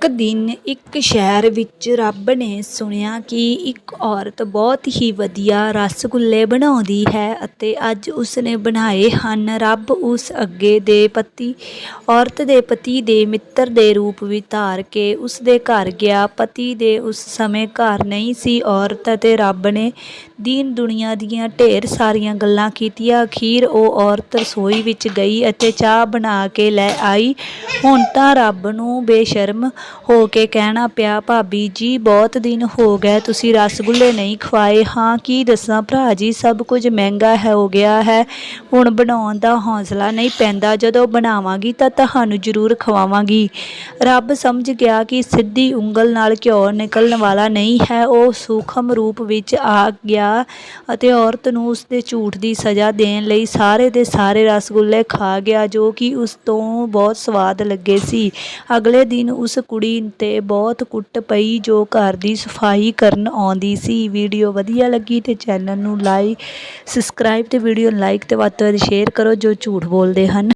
ਇੱਕ ਦਿਨ ਇੱਕ ਸ਼ਹਿਰ ਵਿੱਚ ਰੱਬ ਨੇ ਸੁਣਿਆ ਕਿ ਇੱਕ ਔਰਤ ਬਹੁਤ ਹੀ ਵਧੀਆ ਰਸਗੁੱਲੇ ਬਣਾਉਂਦੀ ਹੈ ਅਤੇ ਅੱਜ ਉਸਨੇ ਬਣਾਏ ਹਨ। ਰੱਬ ਉਸ ਅੱਗੇ ਦੇ ਪਤੀ, ਔਰਤ ਦੇ ਪਤੀ ਦੇ ਮਿੱਤਰ ਦੇ ਰੂਪ ਵਿੱਚ ਧਾਰ ਕੇ ਉਸ ਦੇ ਘਰ ਗਿਆ। ਪਤੀ ਦੇ ਉਸ ਸਮੇਂ ਘਰ ਨਹੀਂ ਸੀ। ਔਰਤ ਅਤੇ ਰੱਬ ਨੇ ਦੀਨ ਦੁਨੀਆ ਦੀਆਂ ਢੇਰ ਸਾਰੀਆਂ ਗੱਲਾਂ ਕੀਤੀਆਂ। ਅਖੀਰ ਉਹ ਔਰਤ ਰਸੋਈ ਵਿੱਚ ਗਈ ਅਤੇ ਚਾਹ ਬਣਾ ਕੇ ਲੈ ਆਈ। ਹੁਣ ਤਾਂ ਰੱਬ ਨੂੰ ਬੇਸ਼ਰਮ ਹੋ ਕੇ ਕਹਿਣਾ ਪਿਆ, ਭਾਬੀ ਜੀ, ਬਹੁਤ ਦਿਨ ਹੋ ਗਏ, ਤੁਸੀਂ ਰਸਗੁੱਲੇ ਨਹੀਂ ਖਵਾਏ। ਹਾਂ, ਕੀ ਦੱਸਾਂ ਭਰਾ ਜੀ, ਸਭ ਕੁਝ ਮਹਿੰਗਾ ਹੈ ਹੋ ਗਿਆ ਹੈ। ਹੁਣ ਬਣਾਉਣ ਦਾ ਹੌਸਲਾ ਨਹੀਂ ਪੈਂਦਾ। ਜਦੋਂ ਬਣਾਵਾਂਗੀ ਤਾਂ ਤੁਹਾਨੂੰ ਜ਼ਰੂਰ ਖਵਾਵਾਂਗੀ। ਰੱਬ ਸਮਝ ਗਿਆ ਕਿ ਸਿੱਧੀ ਉਂਗਲ ਨਾਲ ਘਿਓ ਨਿਕਲਣ ਵਾਲਾ ਨਹੀਂ ਹੈ। ਉਹ ਸੂਖਮ ਰੂਪ ਵਿੱਚ ਆ ਗਿਆ ਅਤੇ ਔਰਤ ਨੂੰ ਉਸ ਦੇ ਝੂਠ ਦੀ ਸਜ਼ਾ ਦੇਣ ਲਈ ਸਾਰੇ ਦੇ ਸਾਰੇ ਰਸਗੁੱਲੇ ਖਾ ਗਿਆ, ਜੋ ਕਿ ਉਸ ਤੋਂ ਬਹੁਤ ਸਵਾਦ ਲੱਗੇ ਸੀ। ਅਗਲੇ ਦਿਨ ਉਸ ਕੁੜੀ ਕੁੜੀ ਤੇ ਬਹੁਤ ਕੁੱਟ ਪਈ, ਜੋ ਘਰ ਦੀ ਸਫ਼ਾਈ ਕਰਨ ਆਉਂਦੀ ਸੀ। ਵੀਡੀਓ ਵਧੀਆ ਲੱਗੀ ਤੇ ਚੈਨਲ ਨੂੰ ਲਾਈਕ ਸਬਸਕ੍ਰਾਈਬ ਤੇ ਵੀਡੀਓ ਨੂੰ ਲਾਈਕ ਤੇ ਵੱਧ ਤੋਂ ਵੱਧ ਸ਼ੇਅਰ ਕਰੋ ਜੋ ਝੂਠ ਬੋਲਦੇ ਹਨ।